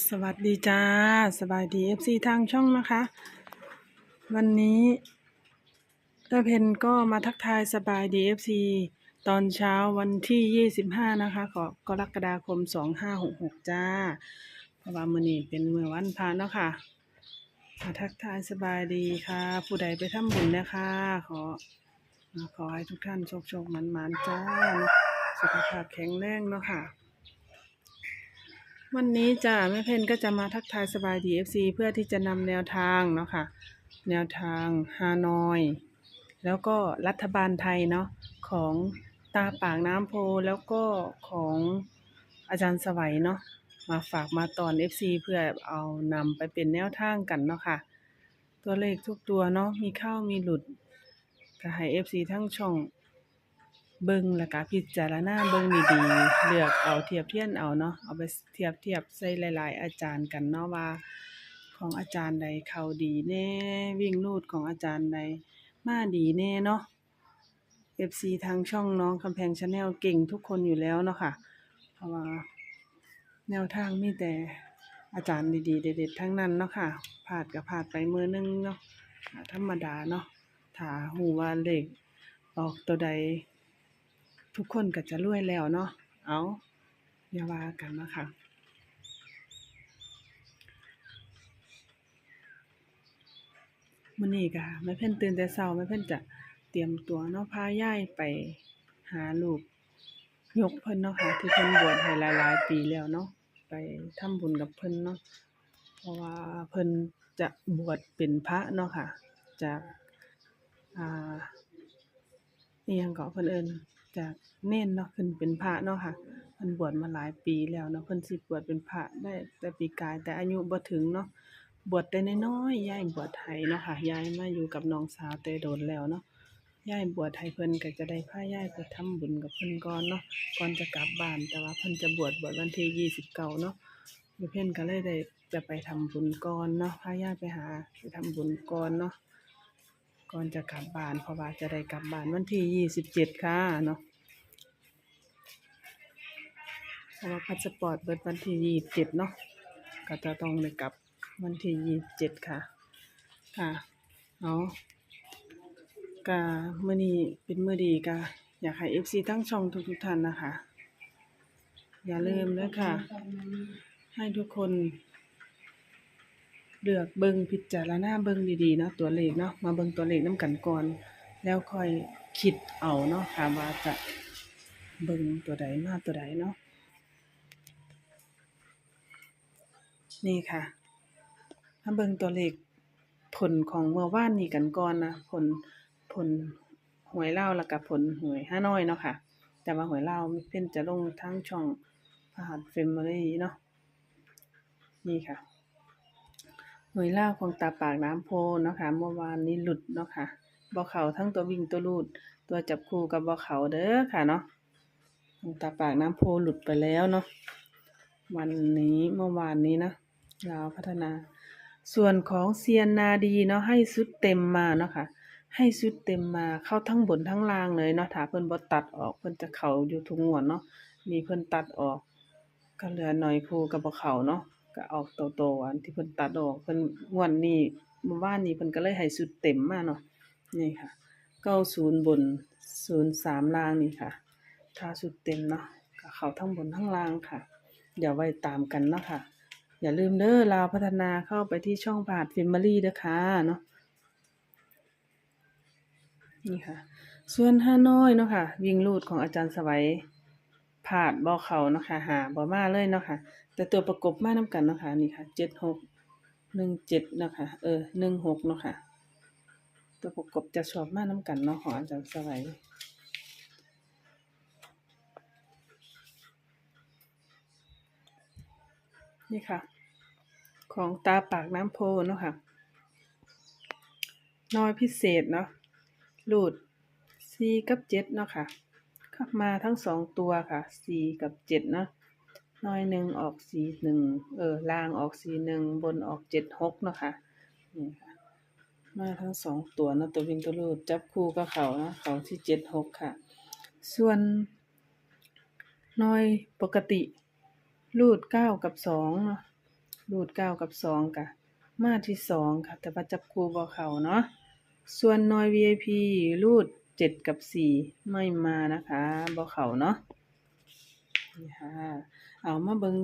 สวัสดีจ้า สบายดี FC ทางช่องนะคะ วันนี้เอเพนก็มาทักทายสบายดี FC ตอนเช้าวันที่25นะคะขอกรกฎาคม2566จ้าเพราะว่ามื้อนี้เป็นมื้อวันพระเนาะค่ะมาทักทายสบายดีค่ะ ผู้ใดไปทำบุญนะคะ ขอ ขอให้ทุกท่านโชคโชคมันมันจ้า สุขภาพแข็งแรงเนาะค่ะ วันนี้จ้ะแม่เพนก็จะมาทักทายสบายดีเอฟซีเพื่อที่จะนำแนวทางเนาะค่ะ แนวทางฮานอย แล้วก็รัฐบาลไทยเนาะของตาปากน้ำโพแล้วก็ของอาจารย์สวัยเนาะมาฝากมาตอน FC เพื่อเอานำไปเป็นแนวทางกันเนาะค่ะ ตัวเลขทุกตัวเนาะมีเข้ามีหลุดก็ให้ FC ทั้งช่อง เบิ่งแล้วก็พิจารณาเบิ่งดีๆเลือกเอาเทียบเทียนเอาเนาะเอาไปเทียบเทียบใส่หลาย ๆ อาจารย์กันเนาะว่า ของอาจารย์ใดเข้าดีแน่วิ่งรูดของอาจารย์ใดมาดีแน่เนาะ FC ทางช่องน้องคำแพงชาแนลเก่งทุกคนอยู่แล้วเนาะค่ะ เพราะว่าแนวทางมีแต่อาจารย์ดีๆ เด็ดๆทั้งนั้นเนาะค่ะพาดก็พลาดไปมือนึงเนาะธรรมดาเนาะถ้าหูว่าเลขออกตัวใด ทุกคนก็จะรวยแล้วเนาะเอาอย่าว่ากันนะคะมื้อนี้ก็แม่เพิ่นตื่นแต่เช้าแม่เพิ่นจะเตรียมตัวเนาะพาย่ายไปหาลูกยกเพิ่นเนาะค่ะที่เพิ่นบวชให้หลายๆปีแล้วเนาะไปทำบุญกับเพิ่นเนาะเพราะว่าเพิ่นจะบวชเป็นพระเนาะค่ะจากอ่าอิหยังก็เพิ่นเอิ้น จากเน้นเนาะขึ้นเป็นพระเนาะค่ะเพิ่นบวชมาหลายปีแล้วเนาะเพิ่นสิบวชเป็นพระได้แต่ปีกาย แต่อายุบ่ถึงเนาะบวชแต่น้อยๆยายบวชให้เนาะค่ะยายมาอยู่กับน้องสาวแต่โดนแล้วเนาะยายบวชให้เพิ่นก็จะได้พายายไปทำบุญกับเพิ่นก่อนเนาะก่อนจะกลับบ้านแต่ว่าเพิ่นจะบวชบวชวันที่29เนาะแม่เพิ่นก็เลยได้จะไปทำบุญก่อนเนาะพายายไปหาไปทำบุญก่อนเนาะ ก่อนจะกลับบ้านเพราะว่าจะได้กลับบ้านวันที่ยี่สิบเจ็ดค่ะเนาะเพราะว่าพาสปอร์ตเบิดวันที่ยี่สิบเจ็ดเนาะก็จะต้องได้กลับวันที่ยี่สิบเจ็ดค่ะ ค่ะเอาะกะมื้อนี้เป็นมื้อดีกะอยากให้เอฟซีทั้งช่องทุกๆท่านนะคะ อย่าลืมเลยค่ะ ให้ทุกคน เลือกเบิ่งพิจารณาเบิ่งดีๆเนาะตัวเลขเนาะมาเบิ่งตัวเลขนํกันก่อน แล้วค่อยคิดเอาเนาะค่ะว่าจะเบิ่งตัวใดมาตัวใดเนาะนี่ค่ะมาเบิ่งตัวเลขผลของเมื่อวานนี้กันก่อนนะผลผลหวยเลาแล้วก็ผลหวยฮาน้อยเนาะค่ะ แต่ว่าหวยเลาเพิ่นจะลงทางช่องพหัสเฟมิลี่เนาะนี่ค่ะ หวยล่าของตาปากน้ำโพเนาะค่ะเมื่อวานนี้หลุดเนาะค่ะบ่เขาทั้งตัววิ่งตัวลูด ตัวจับคู่กับบ่เขาเด้อค่ะเนาะของตาปากน้ำโพหลุดไปแล้วเนาะวันนี้เมื่อวานนี้นะลาพัฒนา ส่วนของเซียนนาดีเนาะให้สุดเต็มมาเนาะค่ะ ให้สุดเต็มมาเข้าทั้งบนทั้งล่างเลยเนาะถ้าเพิ่นบ่ตัดออกเพิ่นจะเข้าอยู่ทุกงวดเนาะมีเพิ่นตัดออก ก็เหลือหน่อยคู่กับบ่เขาเนาะ ก็ออกโตๆอันที่เพิ่นตัดออกเพิ่นงวดนี้เมื่อวานนี้เพิ่นก็เลยให้สุดเต็มมาเนาะนี่ค่ะ90บน03ล่างนี่ค่ะ ถ้าสุดเต็มเนาะก็เข้าทั้งบนทั้งล่างค่ะเดี๋ยวไว้ตามกันเนาะค่ะ อย่าลืมเด้อลาวพัฒนาเข้าไปที่ช่องพาด Family เด้อค่ะเนาะนี่ค่ะ ส่วนฮานอยเนาะค่ะ วิ่งรูดของอาจารย์สวัย พลาดบ่เขาเนาะค่ะหาบ่มาเลยเนาะค่ะ แต่ตัวประกบมานํกันเนาะค่ะนี่ค่ะเจ็ดหกหนึ่งเจ็ดเนาะค่ะเออหนึ่งหกเนาะค่ะ ตัวประกบจะชอบมานํกันเนาะของอาจารย์สวัยนี่ค่ะ ของตาปากน้ำโพเนาะค่ะน้อยพิเศษเนาะรูดสี่กับเจ็ดเนาะค่ะ มาทั้งสองตัวค่ะสี่กับเจ็ดเนาะน้อยหนึ่งออกสี่หนึ่งเออล่างออกสี่หนึ่งบนออกเจ็ดหกเนาะค่ะนี่ค่ะ มาทั้งสองตัวนะตัววิ่งตัวรูดจับคู่กับเขาเนาะเขาที่เจ็ดหกค่ะ ส่วนน้อยปกติ รูดเก้ากับสองเนาะรูดเก้ากับสองกะมาที่สองค่ะ แต่ว่าจับคู่บ่เขาเนาะส่วนนอย VIP รูด เจ็ดกับสี่ไม่มานะคะบ่เขาเนาะนี่ค่ะ เอามาเบิง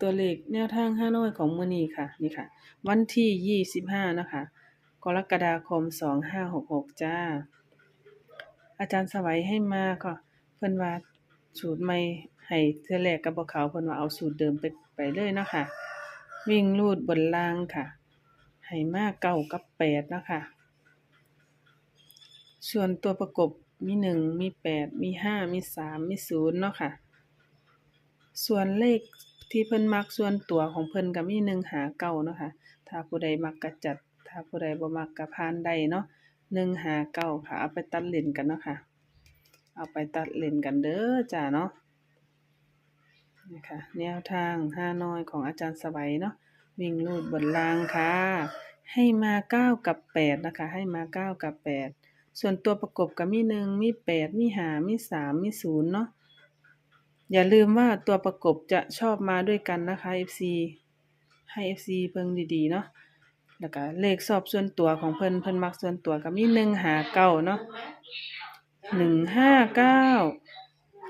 ตัวเลขแนวทางห้าน้อยของมือนี้ค่ะ นี่ค่ะ วันที่ยี่สิบห้านะคะ กรกฎาคมสองห้าหกหกจ้า อาจารย์สวัยให้มาก็เพิ่นว่าสูตรใหม่ให้เทื่อแรกกับบ่เขาเพิ่นว่าเอาสูตรเดิมไปไปเลยเนาะค่ะ วิ่งรูดบนล่างค่ะ ให้มาเก้ากับแปดเนาะค่ะ ส่วนตัวประกบมีหนึ่งมีแปดมีห้ามีสามมีศูนย์เนาะค่ะ ส่วนเลขที่เพิ่นมักส่วนตัวของเพิ่นก็มีหนึ่งหาเก้าเนาะค่ะ ถ้าผู้ใดมักก็จัด ถ้าผู้ใดบ่มักก็ผ่านได้เนาะหนึ่งหาเก้าค่ะ เอาไปตัดเล่นกันเนาะค่ะ เอาไปตัดเล่นกันเด้อจ้าเนาะนี่ค่ะแนวทางห้าน้อยของอาจารย์สวัยเนาะวิ่งรูดบนรางค่ะ ให้มาเก้ากับแปดนะคะ ให้มาเก้ากับแปด ส่วนตัวประกบก็มีหนึ่งมีแปดมีหามีสามมีศูนย์เนาะอย่าลืมว่าตัวประกบจะชอบมาด้วยกันนะคะ FC ให้ FC เพิ่งดีๆเนาะแล้วก็เลขสอบส่วนตัวของเพิ่นเพิ่นมักส่วนตัวก็มีหนึ่งหาเก้าเนาะหนึ่งห้าเก้า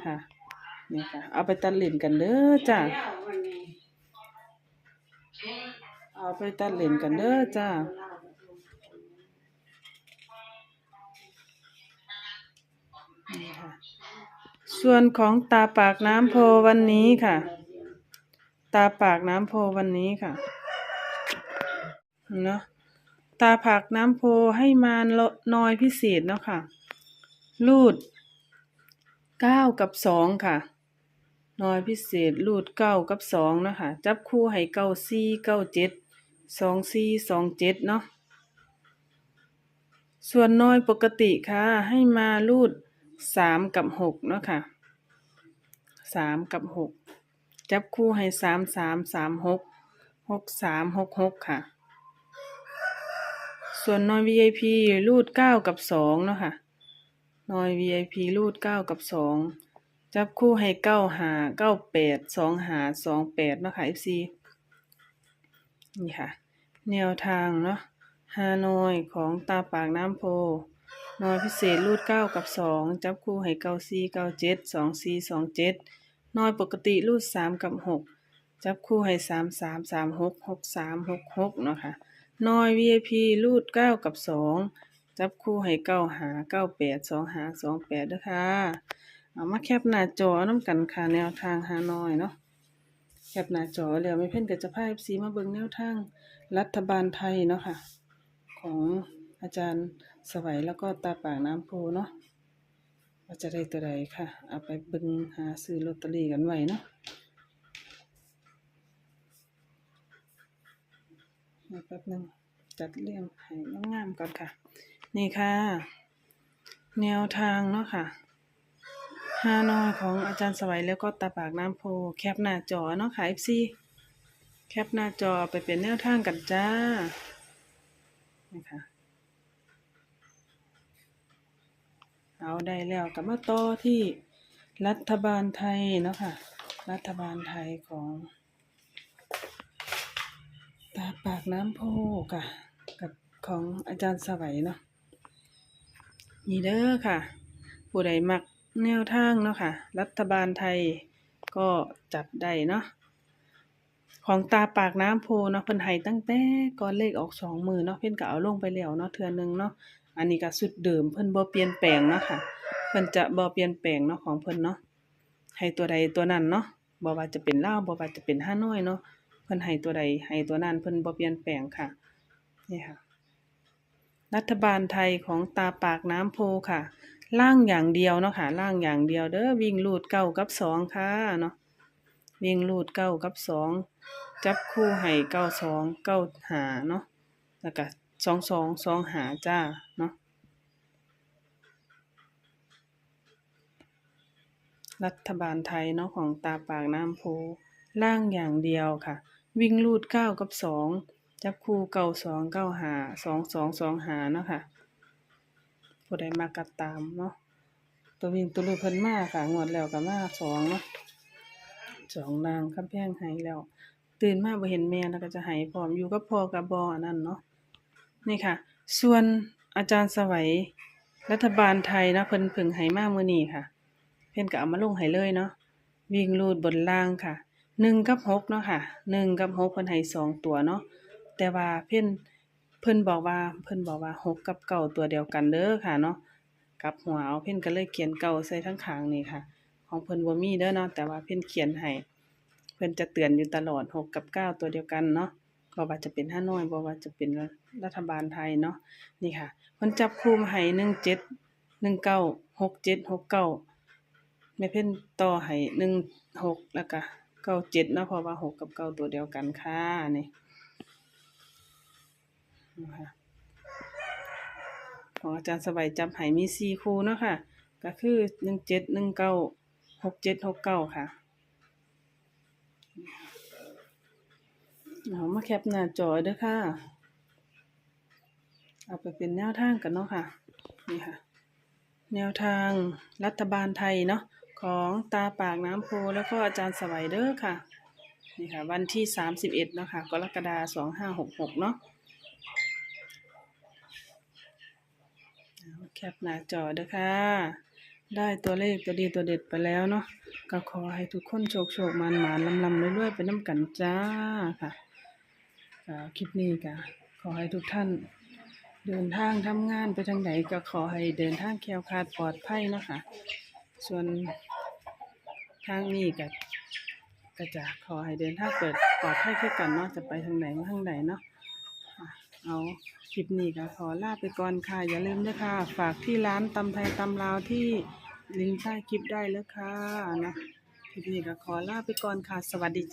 ค่ะนี่ค่ะ เอาไปตัดเล่นกันเด้อจ้าเอาไปตัดเล่นกันเด้อจ้า ส่วนของตาปากน้ำโพวันนี้ค่ะ ตาปากน้ำโพวันนี้ค่ะเนาะตาปากน้ำโพให้มาน้อยพิเศษเนาะค่ะ รูดเก้ากับสองค่ะน้อยพิเศษรูดเก้ากับสองนะคะจับคู่ให้เก้าสี่เก้าเจ็ดสองสี่สองเจ็ดเนาะส่วนน้อยปกติค่ะ ให้มารูด สามกับหกเนาะค่ะสามกับหกจับคู่ให้สามสามสามหกหกสามหกหกค่ะ ส่วนน้อย VIP รูดเก้ากับสองเนาะค่ะน้อย VIP รูดเก้ากับสองจับคู่ให้เก้าหาเก้าแปดสองหาสองแปดเนาะค่ะ FC นี่ค่ะ แนวทางเนาะฮานอยของตาปากน้ำโพ น้อยพิเศษรูดเก้ากับสองจับคู่ให้เก้าสี่เก้าเจ็ดสองสี่สองเจ็ดน้อยปกติรูดสามกับหกจับคู่ให้สามสามสามหกหกสามหกหกเนาะค่ะน้อย VIP รูดเก้ากับสองจับคู่ให้เก้าหาเก้าแปดสองหาสองแปดด้วยค่ะเอามาแคปหน้าจอน้ำกันค่ะแนวทางฮานอยเนาะแคปหน้าจอแล้วไม่เพ่นก็จะพา FC มาเบิ่งแนวทางรัฐบาลไทยเนาะค่ะ ของอาจารย์ สวัยแล้วก็ตาปากน้ำโพเนาะว่าจะได้ตัวใดค่ะ เอาไปบิ่งหาซื้อลอตเตอรี่กันไว้เนาะเดี๋ยวแป๊บนึงจัดเรียงให้งามๆก่อนค่ะ นี่ค่ะ แนวทางเนาะค่ะฮานอยของอาจารย์สวัยแล้วก็ตาปากน้ำโพแคปหน้าจอเนาะค่ะ FC แคปหน้าจอไปเป็นแนวทางกันจ้านะคะ เอาได้แล้วก็มาต่อที่รัฐบาลไทยเนาะค่ะ รัฐบาลไทยของ ตาปากน้ำโพกะกับของอาจารย์สวัยเนาะนี่เด้อค่ะ ผู้ใดมักแนวทางเนาะค่ะ รัฐบาลไทยก็จัดได้เนาะของตาปากน้ำโพเนาะเพิ่นให้ตั้งแต่ก่อนเลขออกสองมือเนาะเพิ่นก็เอาลงไปแล้วเนาะเทื่อหนึงเนาะ อันนี้ก็สุดเดิมเพิ่นบ่เปลี่ยนแปลงเนาะค่ะ เพิ่นจะบ่เปลี่ยนแปลงเนาะของเพิ่นเนาะให้ตัวใดตัวนั้นเนาะบ่ว่าจะเป็นลาวบ่ว่าจะเป็นฮานอยเนาะเพิ่นให้ตัวใดให้ตัวนั้นเพิ่นบ่เปลี่ยนแปลงค่ะนี่ค่ะ รัฐบาลไทยของตาปากน้ำโพค่ะ ล่างอย่างเดียวเนาะค่ะล่างอย่างเดียวเด้อวิ่งลูดเก้ากับสองค่ะเนาะวิ่งลูดเก้ากับสองจับคู่ให้เก้าสองเก้าหาเนาะแล้วก็ สองสองสองหาจ้าเนาะรัฐบาลไทยเนาะของตาปากน้ำโพล่างอย่างเดียวค่ะ วิ่งลูดเก้ากับสองจับคู่เก้าสองเก้าหาสองสองสองหาเนาะค่ะผู้ใดมากัดตามเนาะตัววิ่งตัวลูดเพิ่นมาค่ะงวดแล้วก็มาสองเนาะสองนางคำแพงให้แล้ว ตื่นมาบ่เห็นแม่แล้วก็จะให้พร้อมอยู่กับพ่อก็บ่อันนั้นเนาะ นี่ค่ะ ส่วนอาจารย์สวัยรัฐบาลไทยนะเพิ่นเพิ่งให้มามือนี้ค่ะ เพิ่นก็เอามาลงให้เลยเนาะวิ่งรูดบนล่างค่ะ1กับ6เนาะค่ะ1กับ6เพิ่นให้สองตัวเนาะแต่ว่าเพิ่นเพิ่นบอกว่าเพิ่นบอกว่า6กับเก้าตัวเดียวกันเด้อค่ะเนาะกับหัวเอาเพิ่นก็เลยเขียนเก้าใส่ทั้งขางนี่ค่ะ ของเพิ่นบ่มีเด้อเนาะแต่ว่าเพิ่นเขียนให้เพิ่นจะเตือนอยู่ตลอด6กับ9ตัวเดียวกันเนาะ บ่ว่าจะเป็นห้าน้อยบ่ว่าจะเป็นรัฐบาลไทยเนาะนี่ค่ะเพิ่นจับคู่มาให้หนึ่งเจ็ดหนึ่งเก้าหกเจ็ดหกเก้าไม่เพิ่นต่อให้หนึ่งหกแล้วก็เก้าเจ็ดเนาะเพราะว่าหกกับเก้าตัวเดียวกันค่ะนี่นะคะของอาจารย์สบายจำบหายมีสี่คู่เนาะค่ะ ก็คือหนึ่งเจ็ดหนึ่งเก้าหกเจ็ดหกเก้าค่ะ เอามาแคปหน้าจอเด้อค่ะ เอาไปเป็นแนวทางกันเนาะค่ะ นี่ค่ะ แนวทางรัฐบาลไทยเนาะของตาปากน้ำโพแล้วก็อาจารย์สวัยเด้อค่ะ นี่ค่ะ วันที่31เนาะค่ะกรกฎาคม2566เนาะเอาแคปหน้าจอเด้อค่ะ ได้ตัวเลขตัวดีตัวเด็ดไปแล้วเนาะก็ขอให้ทุกคนโชคโชคมันหมานลำลำเรื่อยๆไปน้ำกันจ้าค่ะ คลิปนี้ก็ขอให้ทุกท่านเดินทางทำงานไปทางไหนก็ขอให้เดินทางแคล้วคลาดปลอดภัยเนาะค่ะส่วนทางนี้ก็ก็จะขอให้เดินทางเปิดปลอดภัยคือกันเนาะจะไปทางไหนมาทางไหนเนาะอะเอาคลิปนี้ก็ขอลาไปก่อนค่ะ อย่าลืมด้วยค่ะ ฝากที่ร้านตำไทยตำลาวที่ลิงก์ใต้คลิปได้เลยค่ะนะคลิปนี้ก็ขอลาไปก่อนค่ะ สวัสดี